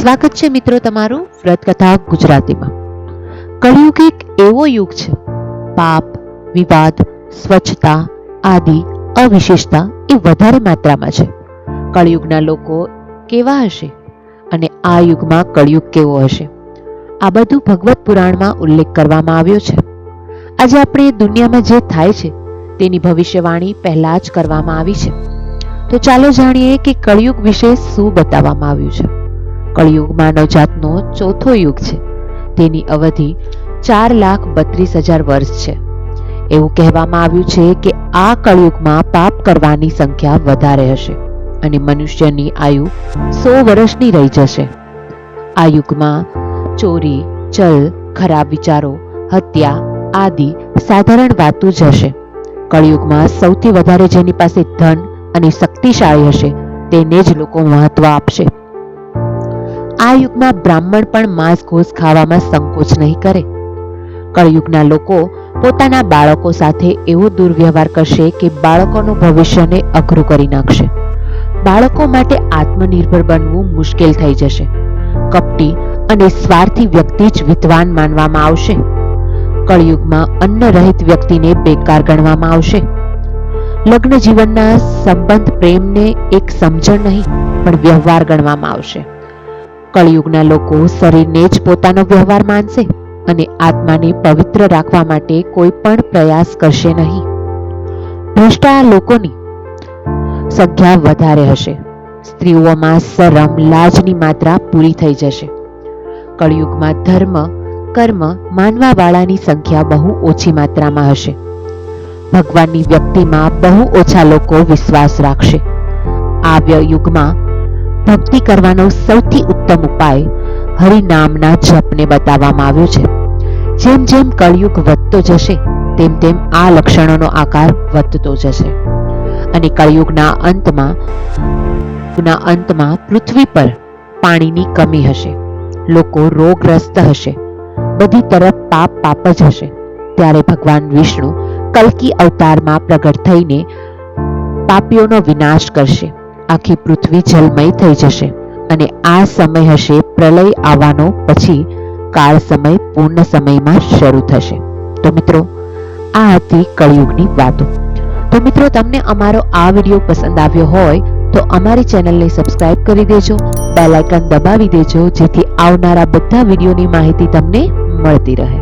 સ્વાગત છે મિત્રો તમારું વ્રતકથા ગુજરાતીમાં. કળિયુગ એક એવો યુગ છે. પાપ, વિવાદ, સ્વચ્છતા આદિ, અવિશેષતા એ વધારે માત્રામાં છે. કળિયુગના લોકો કેવા હશે અને આ યુગમાં કળિયુગ કેવો હશે? આ બધું ભગવત પુરાણમાં ઉલ્લેખ કરવામાં આવ્યો છે. આજે આપણે દુનિયામાં જે થાય છે તેની ભવિષ્યવાણી પહેલા જ કરવામાં આવી છે. તો ચાલો જાણીએ કે કળિયુગ વિશે શું બતાવવામાં આવ્યું છે. કળિયુગ માનવજાતનો ચોથો યુગ છે. તેની અવધિ ચાર લાખ બત્રીસ હજાર વર્ષ છે. એવું કહેવામાં આવ્યું છે કે આ કળિયુગમાં પાપ કરવાની સંખ્યા વધારે હશે અને મનુષ્યની આયુ સો વર્ષની રહી જશે. આ યુગમાં ચોરી, ચલ, ખરાબ વિચારો, હત્યા આદિ સાધારણ વાતો જ હશે. કળિયુગમાં સૌથી વધારે જેની પાસે ધન અને શક્તિશાળી હશે તેને જ લોકો મહત્વ આપશે. આ યુગમાં બ્રાહ્મણ પણ માંસ ઘોસ ખાવામાં સંકોચ નહીં કરે. કળયુગના લોકો પોતાના બાળકો સાથે એવો દુર્વ્યવહાર કરશે કે બાળકોનું ભવિષ્યને અઘરું કરી નાખશે. બાળકો માટે આત્મનિર્ભર બનવું મુશ્કેલ થઈ જશે. કપટી અને સ્વાર્થી વ્યક્તિ જ વિદ્વાન માનવામાં આવશે. કળયુગમાં અન્ન રહિત વ્યક્તિને બેકાર ગણવામાં આવશે. લગ્ન જીવનના સંબંધ પ્રેમને એક સમજણ નહીં, પણ વ્યવહાર ગણવામાં આવશે. કળયુગના લોકો શરીરને જ પોતાનો વ્યવહાર માનશે અને આત્માને પવિત્ર રાખવા માટે કોઈ પણ પ્રયાસ કરશે નહીં. ભ્રષ્ટા લોકોની સંખ્યા વધારે હશે. સ્ત્રીઓમાં શરમ, લાજની માત્રા પૂરી થઈ જશે. કળયુગમાં ધર્મ, કર્મ માનવા વાળાની સંખ્યા બહુ ઓછી માત્રામાં હશે. ભગવાનની વ્યક્તિમાં બહુ ઓછા લોકો વિશ્વાસ રાખશે. આ યુગમાં ભક્તિ કરવાનો સૌથી ઉત્તમ ઉપાય હરિનામના જપને બતાવવામાં આવ્યો છે. જેમ જેમ કળયુગ વધતો જશે, તેમ તેમ આ લક્ષણોનો આકાર વધતો જશે. અને કળયુગના અંતમાં ના અંતમાં પૃથ્વી પર પાણીની કમી હશે. લોકો રોગગ્રસ્ત હશે. બધી તરફ પાપ પાપ જ હશે. ત્યારે ભગવાન વિષ્ણુ કલ્કી અવતારમાં પ્રગટ થઈને પાપીઓનો વિનાશ કરશે. આખી પૃથ્વી જલમય થઈ જશે અને આ સમય હશે પ્રલય આવવાનો પછી કાળ સમય પૂર્ણ સમયમાં શરૂ થશે. તો મિત્રો, આ હતી કળિયુગની વાતો. તો મિત્રો, તમને અમારો આ વીડિયો પસંદ આવ્યો હોય તો અમારી ચેનલને સબસ્ક્રાઇબ કરી દેજો બેલ આઇકન દબાવી દેજો, જેથી આવનારા બધા વિડીયોની માહિતી તમને મળતી રહે.